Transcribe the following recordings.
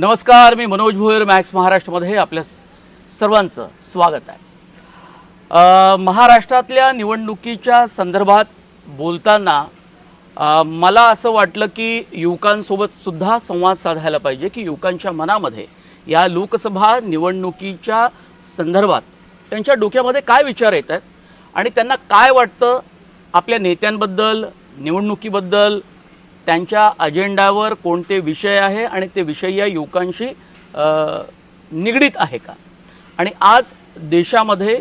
नमस्कार मी मनोज भोयर मॅक्स महाराष्ट्रामध्ये आपल्या सर्वांचं स्वागत आहे. महाराष्ट्रातल्या निवडणुकीच्या संदर्भात बोलताना मला असं वाटलं की युवकांसोबत सुद्धा संवाद साधायला पाहिजे की युवकांच्या मनामध्ये या लोकसभा निवडणुकीच्या संदर्भात त्यांच्या डोक्यामध्ये काय विचार येत आहेत आणि त्यांना काय वाटतं आपल्या नेत्यांबद्दल निवडणुकीबद्दल त्यांच्या अजेंडावर कोणते विषय आहे आणि ते विषय या युवकांशी निगडीत आहे का? आणि आज देशामध्ये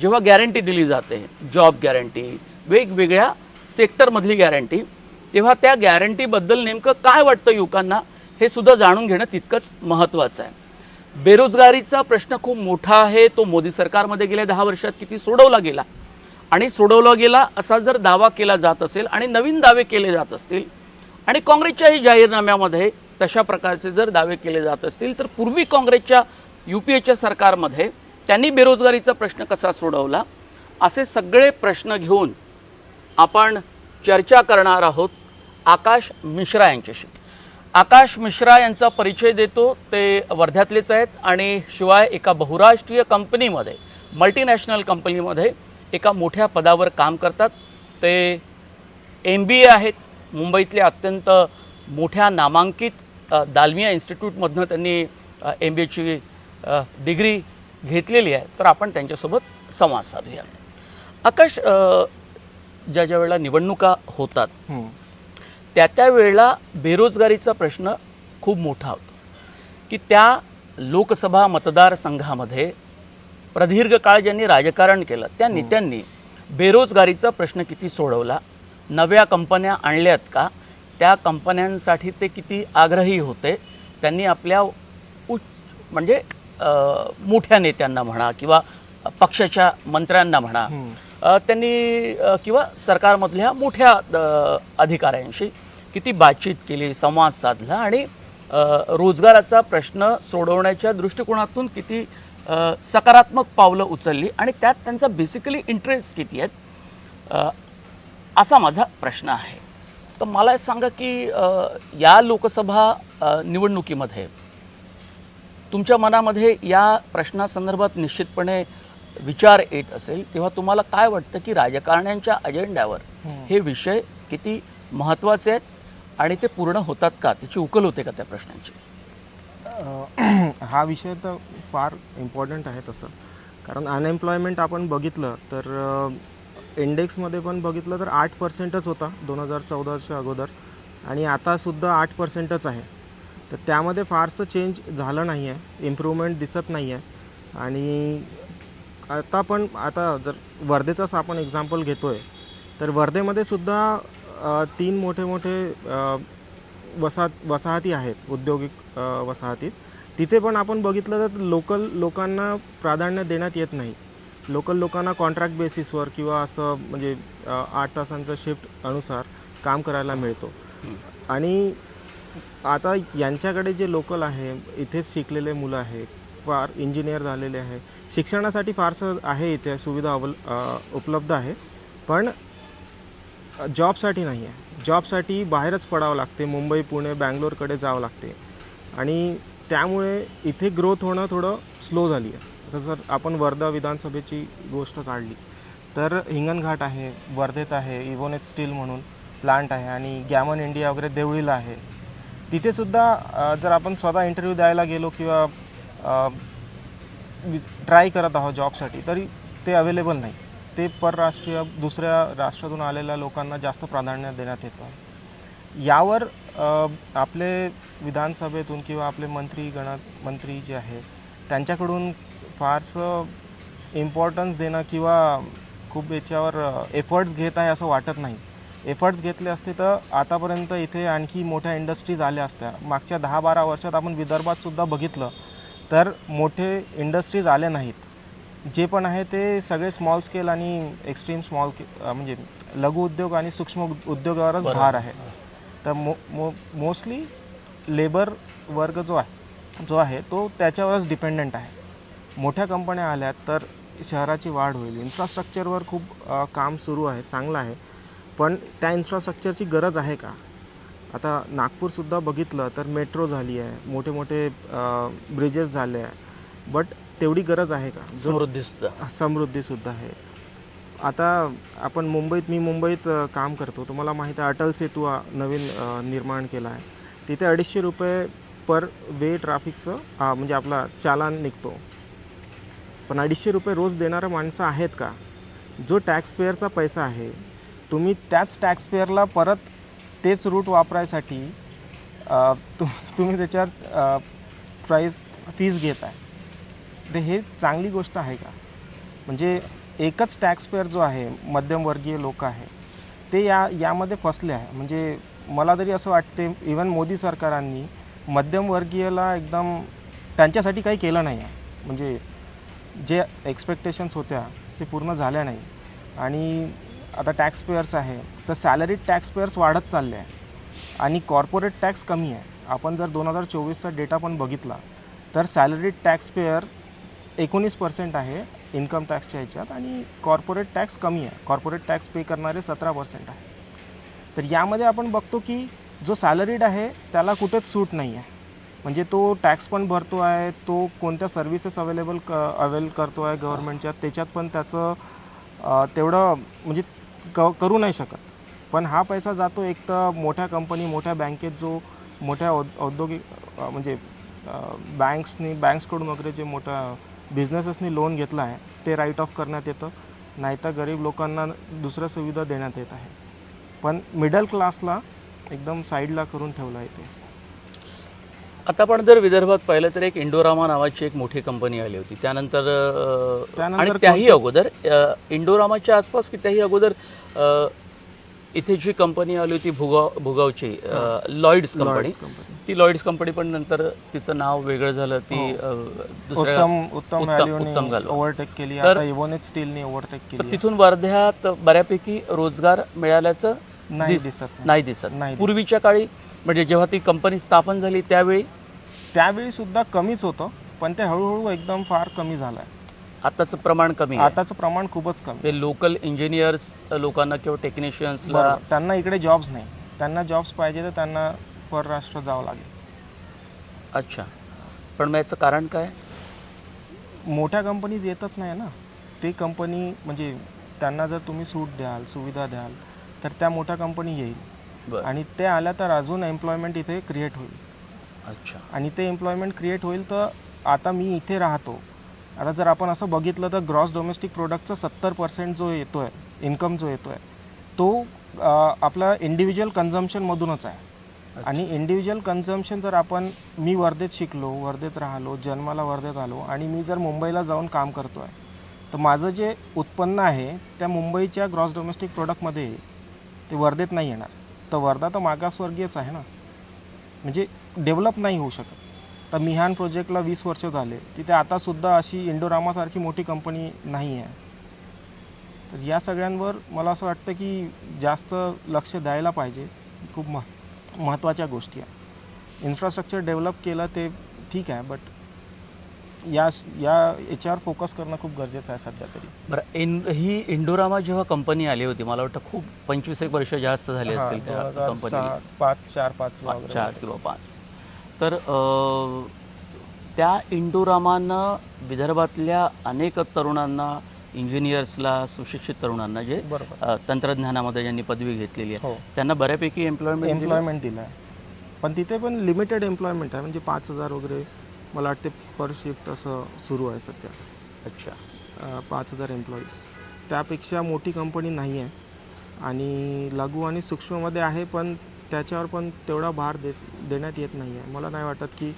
जेव्हा गॅरंटी दिली जाते जॉब गॅरंटी वेगवेगळ्या सेक्टरमधली गॅरंटी तेव्हा त्या गॅरंटीबद्दल नेमकं काय वाटतं युवकांना हे सुद्धा जाणून घेणं तितकंच महत्त्वाचं आहे. बेरोजगारीचा प्रश्न खूप मोठा आहे तो मोदी सरकारमध्ये गेल्या दहा वर्षात किती सोडवला गेला. आणि सोडवला गेला असा जर दावा केला जात असेल आणि नवीन दावे केले जात असतील आणि काँग्रेसच्याही जाहीरनाम्यामध्ये तशा प्रकारचे जर दावे केले जात असतील तर पूर्वी काँग्रेसच्या यू पी एच्या सरकारमध्ये त्यांनी बेरोजगारीचा प्रश्न कसा सोडवला असे सगळे प्रश्न घेऊन आपण चर्चा करणार आहोत आकाश मिश्रा यांच्याशी. आकाश मिश्रा यांचा परिचय देतो ते वर्ध्यातलेच आहेत आणि शिवाय एका बहुराष्ट्रीय कंपनीमध्ये मल्टीनॅशनल कंपनीमध्ये एका मोठ्या पदावर काम करतात. ते एम बी ए आहेत. मुंबईतल्या अत्यंत मोठ्या नामांकित दालमिया इन्स्टिट्यूटमधनं त्यांनी एम बी एची डिग्री घेतलेली आहे. तर आपण त्यांच्यासोबत संवाद साधूया. आकाश ज्या ज्या वेळेला निवडणुका होतात त्या त्या वेळेला बेरोजगारीचा प्रश्न खूप मोठा होतो. की त्या लोकसभा मतदारसंघामध्ये प्रदीर्घ काळ ज्यांनी राजकारण केलं त्या नेत्यांनी बेरोजगारीचा प्रश्न किती सोडवला? नव्या कंपन्या आणल्यात का? त्या कंपन्यांसाठी ते किती आग्रही होते? त्यांनी आपल्या उच्च म्हणजे मोठ्या नेत्यांना म्हणा किंवा पक्षाच्या मंत्र्यांना म्हणा त्यांनी किंवा सरकारमधल्या मोठ्या अधिकाऱ्यांशी किती बातचीत केली संवाद साधला आणि रोजगाराचा प्रश्न सोडवण्याच्या दृष्टिकोनातून किती सकारात्मक पावलं उचलली आणि त्यात त्यांचा बेसिकली इंटरेस्ट किती आहेत असा माझा प्रश्न आहे. तर मला सांगा की या लोकसभा निवडणुकीमध्ये तुमच्या मनामध्ये या प्रश्नासंदर्भात निश्चितपणे विचार येत असेल तेव्हा तुम्हाला काय वाटतं की राजकारण्यांच्या अजेंड्यावर हे विषय किती महत्त्वाचे आहेत आणि ते पूर्ण होतात का? त्याची उकल होते का त्या प्रश्नांची? हा विषय तर फार इम्पॉर्टंट आहे तसं. कारण अनएम्प्लॉयमेंट आपण बघितलं तर इंडेक्समध्ये पण बघितलं तर आठ पर्सेंटच होता दोन हजार चौदाच्या अगोदर आणि आतासुद्धा आठ पर्सेंटच आहे. तर त्यामध्ये फारसं चेंज झालं नाही आहे इम्प्रूव्हमेंट दिसत नाही आहे आणि आता पण आता जर वर्धेचाच आपण एक्झाम्पल घेतो आहे तर वर्धेमध्ये सुद्धा तीन मोठे मोठे वसाहत वसाहती आहेत औद्योगिक वसाहतीत. तिथे पण आपण बघितलं तर लोकल लोकांना प्राधान्य देण्यात येत नाही. लोकल लोकांना कॉन्ट्रॅक्ट बेसिसवर किंवा असं म्हणजे आठ तासांचं शिफ्ट अनुसार काम करायला मिळतो. आणि आता यांच्याकडे जे लोकल आहे इथेच शिकलेले मुलं आहे फार इंजिनियर झालेले आहे. शिक्षणासाठी फारसं आहे इथे सुविधा अवल उपलब्ध आहे. पण जॉबसाठी नाही आहे. जॉबसाठी बाहेरच पडावं लागते. मुंबई पुणे बँगलोरकडे जावं लागते. आणि त्यामुळे इथे ग्रोथ होणं थोडं स्लो झाली आहे जसं आपण वर्धा विधानसभेची गोष्ट काढली तर हिंगणघाट आहे वर्धेत आहे इवोनेट स्टील म्हणून प्लांट आहे आणि गॅमन इंडिया वगैरे देवळीला आहे. तिथेसुद्धा जर आपण स्वतः इंटरव्ह्यू द्यायला गेलो किंवा ट्राय करत आहोत जॉबसाठी तरी ते अवेलेबल नाही. ते परराष्ट्रीय दुसऱ्या राष्ट्रातून आलेल्या लोकांना जास्त प्राधान्य देण्यात येतं. यावर आपले विधानसभेतून किंवा आपले मंत्री गण मंत्री जे आहे त्यांच्याकडून फारसं इम्पॉर्टन्स देणं किंवा खूप याच्यावर एफर्ट्स घेत आहे असं वाटत नाही. एफर्ट्स घेतले असते तर आतापर्यंत इथे आणखी मोठ्या इंडस्ट्रीज आल्या असत्या. मागच्या दहा बारा वर्षात आपण विदर्भातसुद्धा बघितलं तर मोठे इंडस्ट्रीज आले नाहीत. जे पण आहे ते सगळे स्मॉल स्केल आणि एक्स्ट्रीम स्मॉल म्हणजे लघु उद्योग आणि सूक्ष्म उद- उद्योगावरच. भार आहे. तर मो मो मोस्टली लेबर वर्ग जो आहे जो आहे तो त्याच्यावरच डिपेंडंट आहे. मोठ्या कंपन्या आल्या तर शहराची वाढ होईल. इन्फ्रास्ट्रक्चरवर खूप काम सुरू आहे चांगलं आहे. पण त्या इन्फ्रास्ट्रक्चरची गरज आहे का? आता नागपूरसुद्धा बघितलं तर मेट्रो झाली आहे. मोठे मोठे ब्रिजेस झाले आहे. बट तेवढी गरज आहे का? समृद्धी सुद्धा. समृद्धीसुद्धा आहे. आता आपण मुंबईत मी मुंबईत काम करतो. तुम्हाला माहीत आहे अटल सेतू नवीन निर्माण केला आहे. तिथे अडीचशे रुपये पर वे ट्रॅफिकचं म्हणजे आपला चालान निघतो. पण अडीचशे रुपये रोज देणारं माणसं आहेत का? जो टॅक्सपेअरचा पैसा आहे तुम्ही त्याच टॅक्सपेअरला परत तेच रूट वापरायसाठी तु तुम्ही त्याच्यात प्राईस फीज घेत आहे तर हे चांगली गोष्ट आहे का? म्हणजे एकच टॅक्सपेअर जो आहे मध्यमवर्गीय लोक आहे ते या यामध्ये फसले आहे. म्हणजे मला तरी असं वाटते इवन मोदी सरकारांनी मध्यमवर्गीयला एकदम त्यांच्यासाठी काही केलं नाही आहे. म्हणजे जे एक्सपेक्टेशन्स होत्या ते पूर्ण झाल्या नाही. आणि आता टॅक्सपेअर्स आहे तर सॅलरीड टॅक्सपेअर्स वाढत चालले आहे. आणि कॉर्पोरेट टॅक्स कमी आहे. आपण जर दोन हजार चोवीसचा डेटा पण बघितला तर सॅलरीड टॅक्सपेअर एकोणीस पर्सेंट आहे इन्कम टॅक्सच्या ह्याच्यात आणि कॉर्पोरेट टॅक्स कमी आहे. कॉर्पोरेट टॅक्स पे करणारे सतरा पर्सेंट आहे. तर यामध्ये आपण बघतो की जो सॅलरीड आहे त्याला कुठेच सूट नाही आहे. म्हणजे तो टॅक्स पण भरतो आहे तो कोणत्या सर्व्हिसेस अवेलेबल क अवेल करतो आहे गव्हर्नमेंटच्या त्याच्यात पण त्याचं तेवढं म्हणजे क करू नाही शकत. पण हा पैसा जातो एक तर मोठ्या कंपनी मोठ्या बँकेत जो मोठ्या औद्योगिक म्हणजे बँक्सनी बँक्सकडून वगैरे जे मोठ्या बिझनेसेसनी लोन घेतलं आहे ते राईट ऑफ करण्यात येतं. नाहीतर गरीब लोकांना दुसऱ्या सुविधा देण्यात येत आहे. पण मिडल क्लासला एकदम साईडला करून ठेवलं आहे ते. आता आपण जर विदर्भात पाहिलं तर एक इंडोरामा नावाची एक मोठी कंपनी आली होती. त्यानंतर आणि त्याही अगोदर इंडोरामाच्या आसपास की त्याही अगोदर इथे जी कंपनी आली होती भुगाव भुगावची अ, लॉईड्स कंपनी ती लॉईड्स कंपनी पण नंतर तिचं नाव वेगळं झालं ती दुसऱ्या उत्तम. ओव्हरटेक केली. तर- स्टीलने ओव्हरटेक केली तिथून वर्ध्यात बऱ्यापैकी रोजगार मिळाल्याचं नाही दिस- दिसत. नाही. दिसत. नाही पूर्वीच्या काळी म्हणजे जेव्हा ती कंपनी स्थापन झाली त्यावेळी? त्यावेळी सुद्धा कमीच होतं पण ते हळूहळू एकदम फार कमी झालं आहे आताचं प्रमाण कमी आहे. आताचं प्रमाण खूपच कमी म्हणजे लोकल इंजिनियर्स लोकांना किंवा टेक्निशियन्सला बरोबर. त्यांना इकडे जॉब्स नाही. त्यांना जॉब्स पाहिजे तर त्यांना परराष्ट्र जावं लागेल. अच्छा. पण मग याचं कारण काय? मोठ्या कंपनीज येतच नाही ना. ते कंपनी म्हणजे त्यांना जर तुम्ही सूट द्याल सुविधा द्याल तर त्या मोठ्या कंपनी येईल. बरं. आणि ते आल्या तर अजून एम्प्लॉयमेंट इथे क्रिएट होईल. अच्छा. आणि ते एम्प्लॉयमेंट क्रिएट होईल तर आता मी इथे राहतो. आता जर आपण असं बघितलं तर ग्रॉस डोमेस्टिक प्रोडक्टचा सत्तर पर्सेंट जो येतो आहे इन्कम जो येतो आहे तो आपला इंडिव्हिज्युअल कन्झम्पशनमधूनच आहे. आणि इंडिव्हिज्युअल कन्झम्पशन जर आपण मी वर्धेत शिकलो वर्धेत राहिलो जन्माला वर्धेत आलो आणि मी जर मुंबईला जाऊन काम करतो आहे तर माझं जे उत्पन्न आहे त्या मुंबईच्या ग्रॉस डोमेस्टिक प्रोडक्टमध्ये ते वर्धेत नाही येणार. तर वर्धा तर मागासवर्गीयच आहे ना. म्हणजे डेव्हलप नाही होऊ शकत. तर मिहान प्रोजेक्टला वीस वर्ष झाले. तिथे आतासुद्धा अशी इंडोरामासारखी मोठी कंपनी नाही आहे. तर या सगळ्यांवर मला असं वाटतं की जास्त लक्ष द्यायला पाहिजे. खूप मह महत्त्वाच्या गोष्टी आहे. इन्फ्रास्ट्रक्चर डेव्हलप केलं ते ठीक आहे बट या या याच्यावर फोकस करणं खूप गरजेचं आहे सध्या तरी. बरं इन ही इंडोरामा जेव्हा कंपनी आली होती मला वाटतं खूप पंचवीस एक वर्ष जास्त झाली असतील त्या 2007, कंपनीला. पाच चार पाच. चार किंवा पाच. तर त्या इंडोरामानं विदर्भातल्या अनेक तरुणांना इंजिनियर्सला सुशिक्षित तरुणांना जे तंत्रज्ञानामध्ये ज्यांनी पदवी घेतलेली आहे हो. त्यांना बऱ्यापैकी एम्प्लॉयमेंट एम्प्लॉयमेंट दिलं आहे. पण तिथे पण लिमिटेड एम्प्लॉयमेंट आहे म्हणजे पाच हजार वगैरे मला वाटते पर शिफ्ट असं सुरू आहे सध्या. अच्छा. पाच हजार एम्प्लॉईज त्यापेक्षा मोठी कंपनी नाही आहे आणि लघु आणि सूक्ष्ममध्ये आहे पण त्याच्यावर पण तेवढा भार दे देण्यात येत नाही आहे. मला नाही वाटत की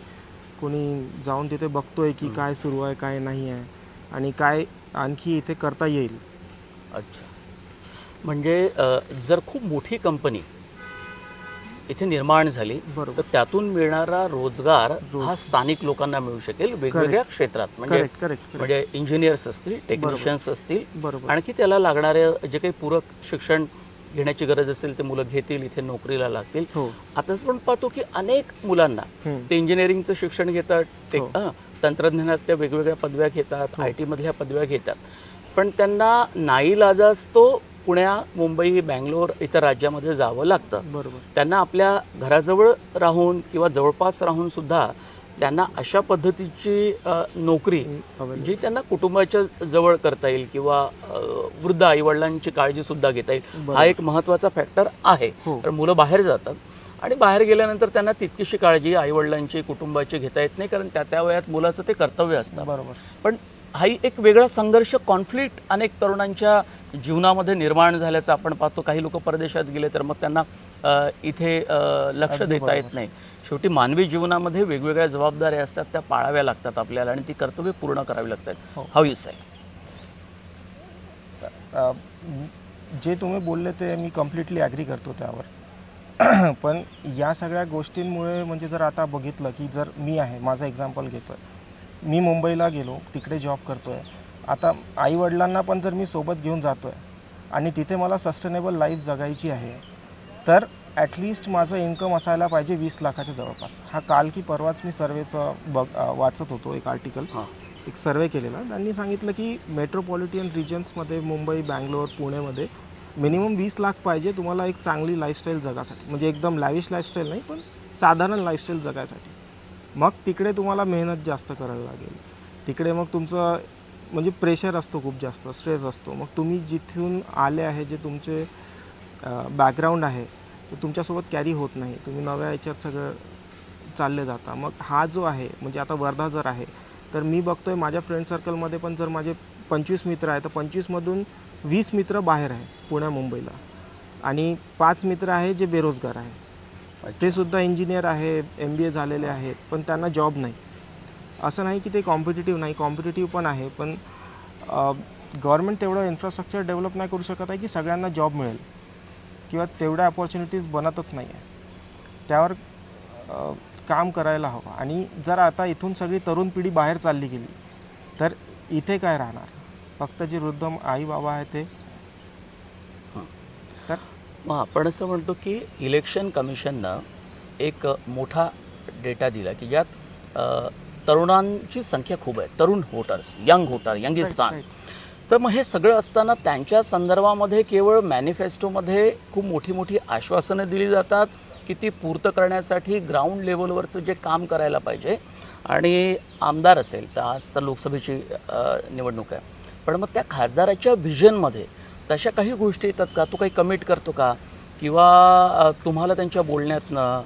कोणी जाऊन तिथे बघतोय की काय सुरू आहे काय नाही आहे. आणि काय आणखी इथे करता येईल. अच्छा. म्हणजे जर खूप मोठी कंपनी इथे निर्माण झाली बरोबर. तर त्यातून मिळणारा रोजगार हा स्थानिक लोकांना मिळू शकेल वेगवेगळ्या क्षेत्रात. म्हणजे म्हणजे इंजिनियर्स असतील टेक्निशियन्स असतील बरोबर. आणखी त्याला लागणारे जे काही पूरक शिक्षण घेण्याची गरज असेल ते मुलं घेतील इथे नोकरीला लागतील. हो. आता पण पाहतो की अनेक मुलांना. ते इंजिनिअरिंगचं शिक्षण घेतात हो. हं, तंत्रज्ञानात त्या वेगवेगळ्या पदव्या घेतात आय टी मधल्या पदव्या घेतात. पण त्यांना नाईलाजाच तो पुण्या मुंबई बँगलोर इतर राज्यामध्ये जावं लागतं. बरोबर. त्यांना आपल्या घराजवळ राहून किंवा जवळपास राहून सुद्धा त्यांना अशा पद्धतीची नोकरी. जी त्यांना कुटुंबाच्या जवळ करता येईल किंवा वृद्ध आईवडिलांची काळजी सुद्धा घेता येईल हा एक महत्त्वाचा फॅक्टर आहे. हो. कारण मुलं बाहेर जातात आणि बाहेर गेल्यानंतर त्यांना तितकीशी काळजी आईवडिलांची कुटुंबाची घेता येत नाही कारण त्या त्या वयात मुलाचं ते कर्तव्य असतं. बरोबर. पण हाही एक वेगळा संघर्ष कॉन्फ्लिक्ट अनेक तरुणांच्या जीवनामध्ये निर्माण झाल्याचं आपण पाहतो. काही लोक परदेशात गेले तर मग त्यांना इथे लक्ष देता येत नाही. शेवटी मानवी जीवनामध्ये वेगवेगळ्या जबाबदाऱ्या असतात त्या पाळाव्या लागतात आपल्याला आणि ती कर्तव्य पूर्ण करावी लागतात. हो. यू साहेब अ, जे तुम्ही बोलले ते मी कम्प्लिटली ॲग्री करतो त्यावर. पण या सगळ्या गोष्टींमुळे म्हणजे जर आता बघितलं की जर मी आहे माझं एक्झाम्पल घेतो आहे मी मुंबईला गेलो तिकडे जॉब करतो आहे आता आईवडिलांना पण जर मी सोबत घेऊन जातो आहे आणि तिथे मला सस्टेनेबल लाईफ जगायची आहे तर ॲटलिस्ट माझं इन्कम असायला पाहिजे वीस लाखाच्या जवळपास. हा काल की परवाच मी सर्वेचं बघ वाचत होतो एक आर्टिकल हां. एक सर्वे केलेला. त्यांनी सांगितलं की मेट्रोपॉलिटन रिजन्समध्ये मुंबई बँगलोर पुणेमध्ये मिनिमम वीस लाख पाहिजे तुम्हाला एक चांगली लाईफस्टाईल जगासाठी. म्हणजे एकदम लॅविश लाईफस्टाईल नाही पण साधारण लाईफस्टाईल जगायसाठी. मग तिकडे तुम्हाला मेहनत जास्त करायला लागेल. तिकडे मग तुमचं म्हणजे प्रेशर असतो खूप जास्त स्ट्रेस असतो. मग तुम्ही जिथून आले आहे जे तुमचे बॅकग्राऊंड आहे तुमच्यासोबत कॅरी होत नाही. तुम्ही नव्या याच्यात सगळं चालले जाता. मग हा जो आहे म्हणजे आता वर्धा जर आहे तर मी बघतोय माझ्या फ्रेंड सर्कलमध्ये पण जर माझे पंचवीस मित्र आहे तर पंचवीसमधून वीस मित्र बाहेर आहे पुण्या मुंबईला. आणि पाच मित्र आहे जे बेरोजगार आहे. ते सुद्धा इंजिनियर आहे एम बी ए झालेले आहेत पण त्यांना जॉब नाही. असं नाही की ते कॉम्पिटेटिव्ह नाही कॉम्पिटेटिव्ह पण आहे पण गव्हर्नमेंट तेवढं इन्फ्रास्ट्रक्चर डेव्हलप नाही करू शकत आहे की सगळ्यांना जॉब मिळेल. किंवा तेवढ्या अपॉर्च्युनिटीज बनतच नाही आहे त्यावर काम करायला हवं. आणि जर आता इथून सगळी तरुण पिढी बाहेर चालली गेली तर इथे काय राहणार? फक्त जे वृद्ध आई बाबा आहे ते तर? मग आपण असं म्हणतो की इलेक्शन कमिशननं एक मोठा डेटा दिला की ज्यात तरुणांची संख्या खूप आहे. तरुण व्होटर्स यंग व्होटर यंगिस्तान. तर मग हे सगळं असताना त्यांच्या संदर्भामध्ये केवळ मॅनिफेस्टोमध्ये खूप मोठी मोठी आश्वासनं दिली जातात की ती पूर्त करण्यासाठी ग्राउंड लेवलवरचं जे काम करायला पाहिजे. आणि आमदार असेल तर आज तर लोकसभेची निवडणूक आहे. पण मग त्या खासदाराच्या व्हिजनमध्ये तशा काही गोष्टी येतात का? तो काही कमिट करतो का? किंवा तुम्हाला त्यांच्या बोलण्यातनं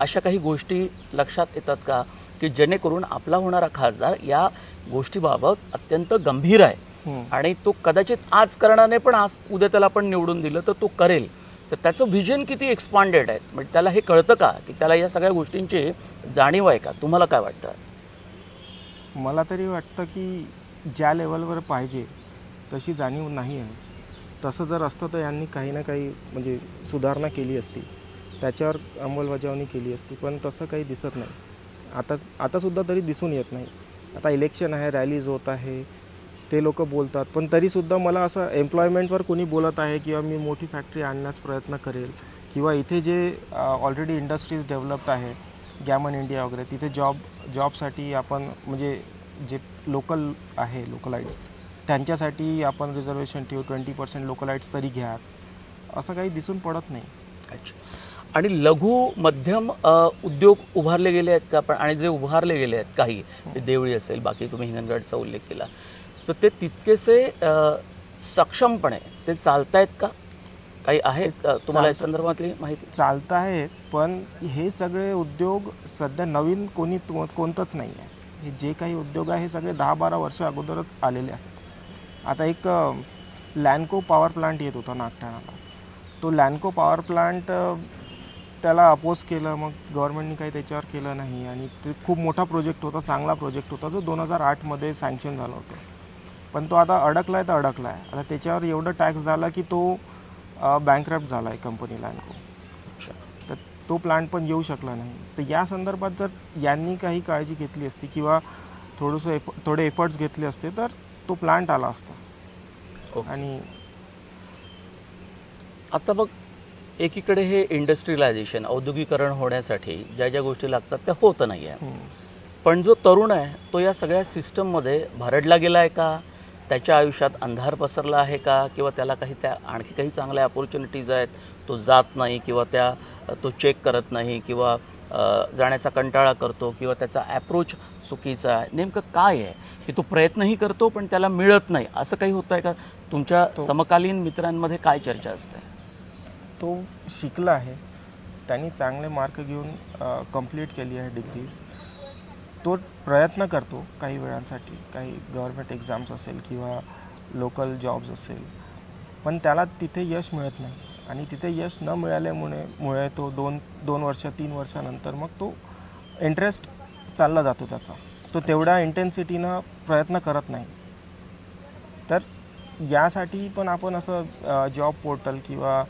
अशा काही गोष्टी लक्षात येतात का? की जेणेकरून आपला होणारा खासदार या गोष्टीबाबत अत्यंत गंभीर आहे. आणि तो कदाचित आज करणार नाही पण आज उद्या त्याला आपण निवडून दिलं तर तो करेल. तर त्याचं व्हिजन किती एक्सपांडेड आहे? म्हणजे त्याला हे कळतं का? की त्याला या सगळ्या गोष्टींची जाणीव आहे का? तुम्हाला काय वाटतं? मला तरी वाटतं की ज्या लेवलवर पाहिजे तशी जाणीव नाही आहे. तसं जर असतं तर यांनी काही ना काही म्हणजे सुधारणा केली असती. त्याच्यावर अंमलबजावणी केली असती पण तसं काही दिसत नाही. आता आतासुद्धा तरी दिसून येत नाही. आता इलेक्शन आहे रॅलीज होत आहे ते लोक बोलतात. पण तरीसुद्धा मला असं एम्प्लॉयमेंटवर कोणी बोलत आहे किंवा मी मोठी फॅक्टरी आणण्यास प्रयत्न करेल किंवा इथे जे ऑलरेडी इंडस्ट्रीज डेव्हलप्ड आहे गॅमन इंडिया वगैरे तिथे जॉब जॉबसाठी आपण म्हणजे जे लोकल आहे लोकलाईट्स त्यांच्यासाठी आपण रिझर्वेशन ठेवू ट्वेंटी पर्सेंट लोकलाईट्स तरी घ्याच. असं काही दिसून पडत नाही. अच्छा. आणि लघु मध्यम उद्योग उभारले गेले आहेत का? पण आणि जे उभारले गेले आहेत काही देवळी असेल बाकी तुम्ही हिंगणघाटचा उल्लेख केला तर ते तितकेसे सक्षमपणे ते चालतायत का? काही आहेत तुम्हाला या. संदर्भातली माहिती? चालत आहेत पण हे सगळे उद्योग सध्या नवीन कोणी कोणतंच नाही आहे हे जे काही उद्योग आहे हे सगळे दहा बारा वर्ष अगोदरच आलेले आहेत. आता एक लॅन्को पॉवर प्लांट येत होता नागठाण्याला तो लॅन्को पॉवर प्लांट त्याला अपोज केलं मग गव्हर्नमेंटनी काही त्याच्यावर केलं नाही. आणि ते खूप मोठा प्रोजेक्ट होता चांगला प्रोजेक्ट होता जो दोन हजार आठमध्ये सँक्शन झाला होता. पण तो आता अडकला आहे तर अडकला आहे आता त्याच्यावर एवढं टॅक्स झाला की तो बँकरप्ट झाला आहे कंपनी लॅन्को अच्छा. तर तो प्लांट पण येऊ शकला नाही. तर या संदर्भात जर यांनी काही काळजी घेतली असती किंवा थोडंसं एफ थोडे एफर्ट्स घेतले असते तर तो प्लांट आला असता. आणि आता बघ एकीकडे हे इंडस्ट्रियलायझेशन औद्योगिकरण होण्यासाठी ज्या ज्या गोष्टी लागतात त्या होत नाही आहे पण जो तरुण आहे तो या सगळ्या सिस्टममध्ये भरडला गेला आहे का? त्याच्या आयुष्यात अंधार पसरला आहे का? किंवा त्याला काही त्या आणखी काही चांगल्या अपॉर्च्युनिटीज आहेत तो जात नाही किंवा त्या तो चेक करत नाही किंवा जाण्याचा कंटाळा करतो किंवा त्याचा ॲप्रोच चुकीचा आहे. नेमकं काय आहे? की तो प्रयत्नही करतो पण त्याला मिळत नाही. असं काही होतं आहे का? तुमच्या समकालीन मित्रांमध्ये काय चर्चा असते? तो शिकला आहे. त्यांनी चांगले मार्क घेऊन कंप्लीट केली आहे डिग्रीज तो प्रयत्न करतो काही वेळांसाठी काही गव्हर्मेंट एक्झाम्स असेल किंवा लोकल जॉब्स असेल. पण त्याला तिथे यश मिळत नाही. आणि तिथे यश न मिळाल्यामुळे मुळे तो दोन दोन वर्ष तीन वर्षानंतर मग तो इंटरेस्ट चालला जातो त्याचा. तो तेवढ्या इंटेन्सिटीनं प्रयत्न करत नाही. तर यासाठी पण आपण असं जॉब पोर्टल किंवा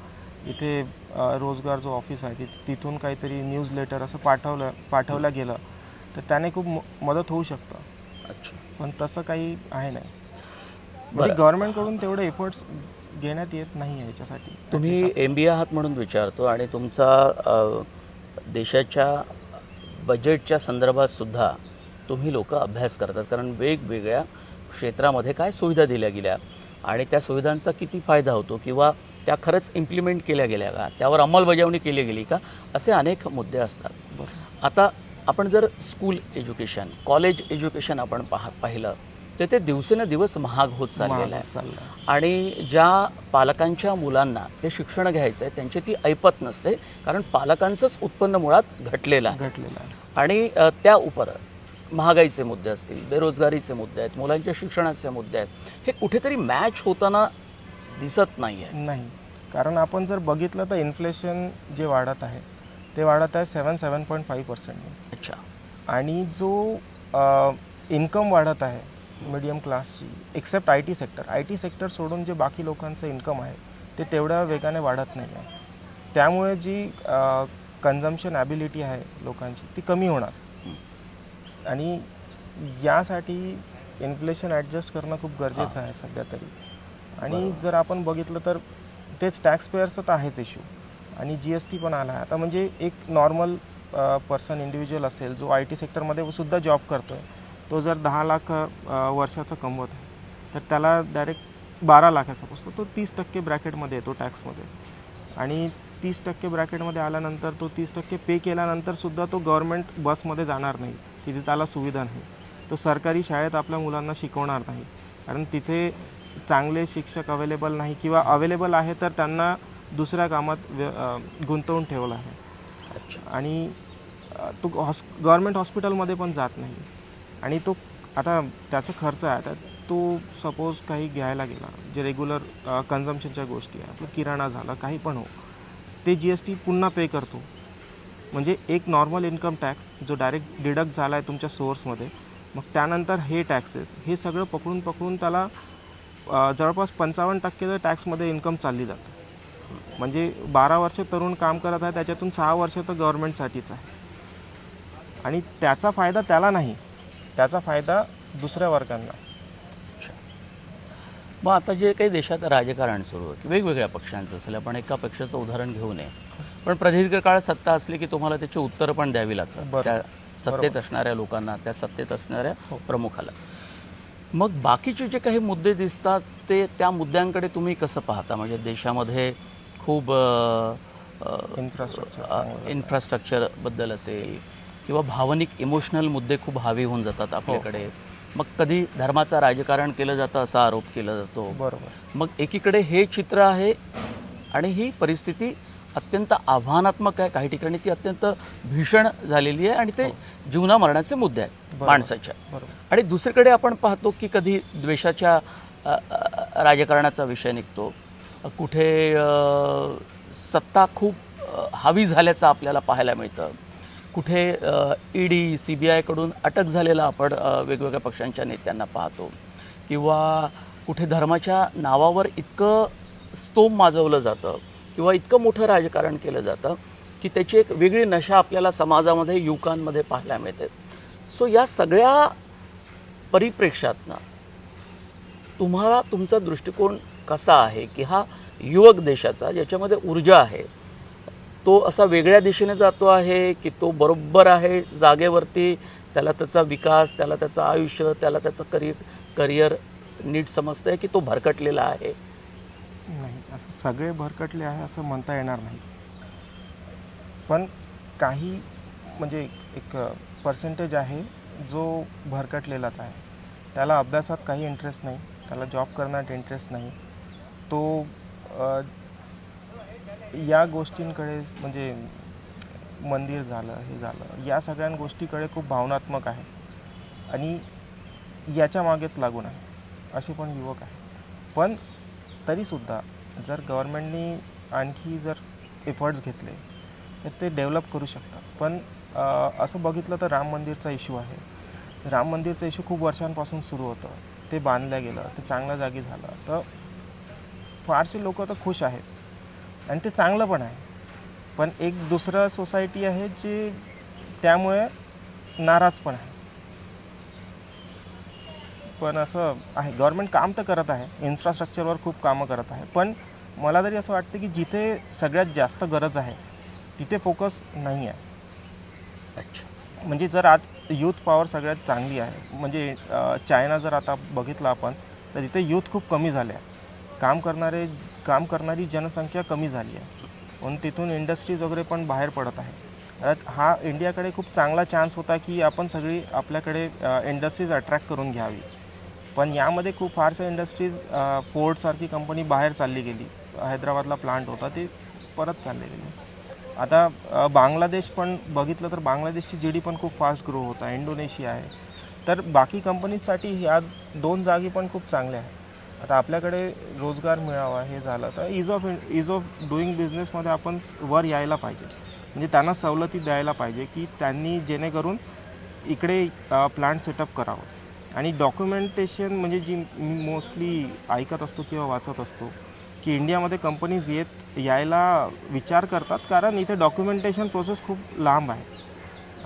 इथे रोजगार जो ऑफिस आहे तिथ- तिथून काहीतरी न्यूज लेटर असं पाठवलं पाठवलं गेलं तर त्याने खूप मदत होऊ शकतं. अच्छा. पण तसं काही आहे नाही. म्हणजे गव्हर्नमेंटकडून तेवढे एफर्ट्स घेण्यात येत नाही आहे याच्यासाठी. तुम्ही एम बी ए आहात म्हणून विचारतो आणि तुमचा देशाच्या बजेटच्या संदर्भात सुद्धा तुम्ही लोक अभ्यास करतात. कारण वेगवेगळ्या क्षेत्रामध्ये काय सुविधा दिल्या गेल्या आणि त्या सुविधांचा किती फायदा होतो? किंवा त्या खरंच इम्प्लिमेंट केल्या गेल्या का? त्यावर अंमलबजावणी केली गेली का? असे अनेक मुद्दे असतात. आता आपण जर स्कूल एज्युकेशन कॉलेज एज्युकेशन आपण पाह पाहिलं तर ते दिवसेंदिवस महाग होत चाललेलं आहे. आणि ज्या पालकांच्या मुलांना ते शिक्षण घ्यायचं आहे त्यांची ती ऐपत नसते कारण पालकांचंच उत्पन्न मुळात घटलेलं आहे. घटलेलं आहे. आणि त्या उपर महागाईचे मुद्दे असतील बेरोजगारीचे मुद्दे आहेत मुलांच्या शिक्षणाचे मुद्दे आहेत हे कुठेतरी मॅच होताना दिसत नाही आहे नाही. कारण आपण जर बघितलं तर इन्फ्लेशन जे वाढत आहे ते वाढत आहे सेवन सेवन पॉईंट फाईव्ह पर्सेंटने अच्छा. आणि जो इन्कम वाढत आहे मिडियम क्लासची except I T sector I T sector सोडून जे बाकी लोकांचं इन्कम आहे ते तेवढ्या वेगाने वाढत नाही आहे. त्यामुळे जी कन्झम्शन ॲबिलिटी आहे लोकांची ती कमी होणार. आणि यासाठी इन्फ्लेशन ॲडजस्ट करणं खूप गरजेचं आहे सध्या तरी. आणि जर आपण बघितलं तर तेच टॅक्स पेअरचं तर आहेच इश्यू आणि जी एस टी पण आला आहे. आता म्हणजे एक नॉर्मल पर्सन इंडिव्हिज्युअल असेल जो आय टी सेक्टरमध्ये सुद्धा जॉब करतो आहे तो जर दहा लाख वर्षाचा कमवत आहे तर त्याला डायरेक्ट बारा लाखाचा बसतो तो तीस टक्के ब्रॅकेटमध्ये येतो टॅक्समध्ये आणि तीस टक्के ब्रॅकेटमध्ये आल्यानंतर तो तीस टक्के पे केल्यानंतरसुद्धा तो गव्हर्मेंट बसमध्ये जाणार नाही तिथे त्याला सुविधा नाही. तो सरकारी शाळेत आपल्या मुलांना शिकवणार नाही. कारण तिथे चांगले शिक्षक अवेलेबल नाही किंवा अवेलेबल आहे तर त्यांना दुसऱ्या कामात गुंतवून ठेवलं आहे. अच्छा. आणि तो हॉस् गव्हर्मेंट हॉस्पिटलमध्ये पण जात नाही. आणि तो आता त्याचा खर्च आहे आता तो सपोज काही घ्यायला गेला जे रेग्युलर कन्झम्पशनच्या गोष्टी आहे आपलं किराणा झाला काही पण हो ते जी एस टी पुन्हा पे करतो. म्हणजे एक नॉर्मल इन्कम टॅक्स जो डायरेक्ट डिडक्ट झाला आहे तुमच्या सोर्समध्ये मग त्यानंतर हे टॅक्सेस हे सगळं पकडून पकडून त्याला जवळपास पंचावन्न टक्के तर टॅक्समध्ये इन्कम चालली जाते. म्हणजे बारा वर्ष तरुण काम करत आहे त्याच्यातून सहा वर्ष तर गव्हर्नमेंटसाठीच आहे. आणि त्याचा फायदा त्याला नाही त्याचा फायदा दुसऱ्या वर्गांना. अच्छा मग आता जे काही देशात राजकारण सुरू आहे वेगवेगळ्या पक्षांचं असेल आपण एका पक्षाचं उदाहरण घेऊ नये. पण प्रदीर्घ काळ सत्ता असली की तुम्हाला त्याची उत्तरं पण द्यावी लागतात. त्या सत्तेत असणाऱ्या लोकांना त्या सत्तेत असणाऱ्या हो. प्रमुखाला. मग बाकीचे जे काही मुद्दे दिसतात ते त्या मुद्द्यांकडे तुम्ही कसं पाहता? म्हणजे देशामध्ये खूप इन्फ्रास्ट्रक्चर इन्फ्रास्ट्रक्चरबद्दल असेल किंवा भावनिक इमोशनल मुद्दे खूप हावी होऊन जातात आपल्याकडे. मग कधी धर्माचं राजकारण केलं जातं असा आरोप केला जातो. बरोबर. मग एकीकडे हे चित्र आहे आणि ही परिस्थिती अत्यंत आव्हानात्मक आहे काही ठिकाणी. ती अत्यंत भीषण झालेली आहे आणि ते जीवना मरणाचे मुद्दे आहेत. माणसाच्या. आणि दुसरीकडे आपण पाहतो की कधी द्वेषाच्या राजकारणाचा विषय निघतो. कुठे सत्ता खूप हावी झाल्याचं आपल्याला पाहायला मिळतं. कुठे ईडी सी बी आयकडून अटक झालेला आपण वेगवेगळ्या पक्षांच्या नेत्यांना पाहतो. किंवा कुठे धर्माच्या नावावर इतकं स्तोम माजवलं जातं. किंवा इतकं मोठं राजकारण केलं जातं की त्याची एक वेगळी नशा आपल्याला समाजामध्ये युवकांमध्ये पाहायला मिळते. सो या सगळ्या परिप्रेक्षातनं तुम्हाला तुमचा दृष्टिकोन कसा आहे की हा युवक देशाचा ज्याच्यामध्ये ऊर्जा आहे तो असा वेगळ्या दिशेने जातो आहे की तो बरोबर आहे जागेवरती त्याला त्याचा विकास त्याला त्याचं आयुष्य त्याला त्याचं करिअर करिअर नीट समजतं आहे की तो भरकटलेला आहे? नाही असं सगळे भरकटले आहे असं म्हणता येणार नाही. पण काही म्हणजे एक पर्सेंटेज आहे जो भरकटलेलाच आहे. त्याला अभ्यासात काही इंटरेस्ट नाही त्याला जॉब करण्यात इंटरेस्ट नाही. तो या गोष्टींकडे म्हणजे मंदिर झालं हे झालं या सगळ्या गोष्टीकडे खूप भावनात्मक आहे. आणि याच्या मागेच लागून आहे. असे पण युवक आहे पण तरीसुद्धा जर गव्हर्मेंटनी आणखी जर एफर्ट्स घेतले तर ते डेव्हलप करू शकतात. पण असं बघितलं तर राम मंदिरचा इश्यू आहे. राम मंदिरचा इश्यू खूप वर्षांपासून सुरू होतं. ते बांधलं गेलं ते चांगल्या जागी झालं. तर फारसे लोक तर खुश आहेत. आणि ते चांगलं पण आहे. पण एक दुसरं सोसायटी आहे जे त्यामुळे नाराज पण आहे. पण असं आहे गव्हर्मेंट काम तर करत आहे इन्फ्रास्ट्रक्चरवर खूप कामं करत आहे. पण मला तरी असं वाटतं की जिथे सगळ्यात जास्त गरज आहे तिथे फोकस नाही आहे. अच्छा. म्हणजे जर आज यूथ पॉवर सगळ्यात चांगली आहे म्हणजे चायना जर आता बघितलं आपण तर तिथे यूथ खूप कमी झाले आहे. काम करणारे काम करणारी जनसंख्या कमी झाली आहे. म्हणून तिथून इंडस्ट्रीज वगैरे पण बाहेर पडत आहे. हा इंडियाकडे खूप चांगला चान्स होता की आपण सगळी आपल्याकडे इंडस्ट्रीज अट्रॅक्ट करून घ्यावी. पण यामध्ये खूप फारशा इंडस्ट्रीज फोर्डसारखी कंपनी बाहेर चालली गेली. हैदराबादला प्लांट होता ते परत चालले गेले. आता बांगलादेश पण बघितलं तर बांगलादेशची जी डी पण खूप फास्ट ग्रो होत आहे इंडोनेशिया आहे. तर बाकी कंपनीजसाठी ह्या दोन जागी पण खूप चांगल्या आहेत. आता आपल्याकडे रोजगार मिळावा हे झालं तर ease of ease of doing बिझनेसमध्ये आपण वर यायला पाहिजे. म्हणजे त्यांना सवलती द्यायला पाहिजे की त्यांनी जेणेकरून इकडे प्लांट सेटअप करावं. आणि डॉक्युमेंटेशन म्हणजे जी मोस्टली ऐकत असतो किंवा वाचत असतो की इंडियामध्ये कंपनीज येत यायला विचार करतात कारण इथे डॉक्युमेंटेशन प्रोसेस खूप लांब आहे.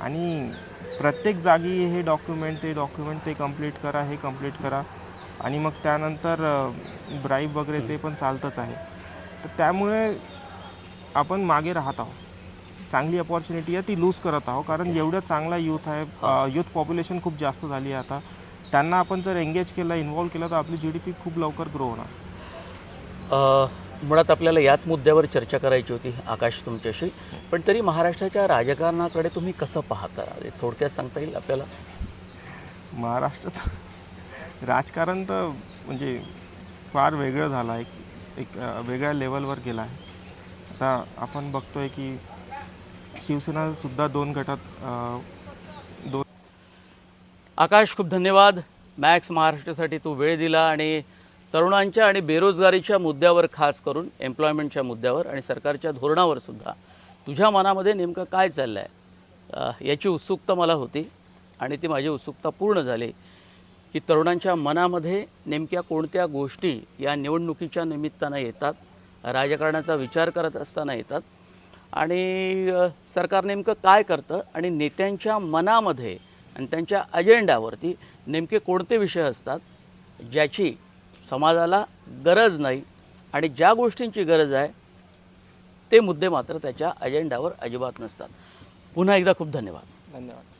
आणि प्रत्येक जागी हे डॉक्युमेंट ते डॉक्युमेंट ते कंप्लीट करा हे कंप्लीट करा. आणि मग त्यानंतर ब्राईब वगैरे ते पण चालतंच आहे. तर त्यामुळे आपण मागे राहत आहोत. चांगली अपॉर्च्युनिटी आहे ती लूज करत आहोत कारण एवढं चांगला यूथ आहे यूथ पॉप्युलेशन खूप जास्त झाली आहे आता. त्यांना आपण जर एंगेज केलं इन्व्हॉल्व केलं तर आपली जी डी पी खूप लवकर ग्रो होणार. मुळात आपल्याला याच मुद्द्यावर चर्चा करायची होती आकाश तुमच्याशी. पण तरी महाराष्ट्राच्या राजकारणाकडे तुम्ही कसं पाहता? थोडक्यात सांगता येईल आपल्याला? महाराष्ट्राचं राजकारण तर म्हणजे फार वेगळं झालं आहे. एक वेगळ्या लेवलवर गेला आहे. आता आपण बघतोय की शिवसेनासुद्धा दोन गटात आकाश खूप धन्यवाद. मॅक्स महाराष्ट्रासाठी तू वेळ दिला आणि तरुणांच्या आणि बेरोजगारीच्या मुद्द्यावर खास करून एम्प्लॉयमेंटच्या मुद्द्यावर आणि सरकारच्या धोरणावर सुद्धा. तुझ्या मनामध्ये नेमकं काय चाललं आहे याची उत्सुकता मला होती आणि ती माझी उत्सुकता पूर्ण झाली की तरुणांच्या मनामध्ये नेमक्या कोणत्या गोष्टी या निवडणुकीच्या निमित्तानं येतात राजकारणाचा विचार करत असताना येतात आणि सरकार नेमकं काय करतं आणि नेत्यांच्या मनामध्ये आणि त्यांच्या अजेंड्यावरती नेमके कोणते विषय असतात ज्याची समाजाला गरज नाही आणि ज्या गोष्टींची गरज आहे ते मुद्दे मात्र त्याच्या अजेंड्यावर अजिबात नसतात. पुन्हा एकदा खूप धन्यवाद. धन्यवाद.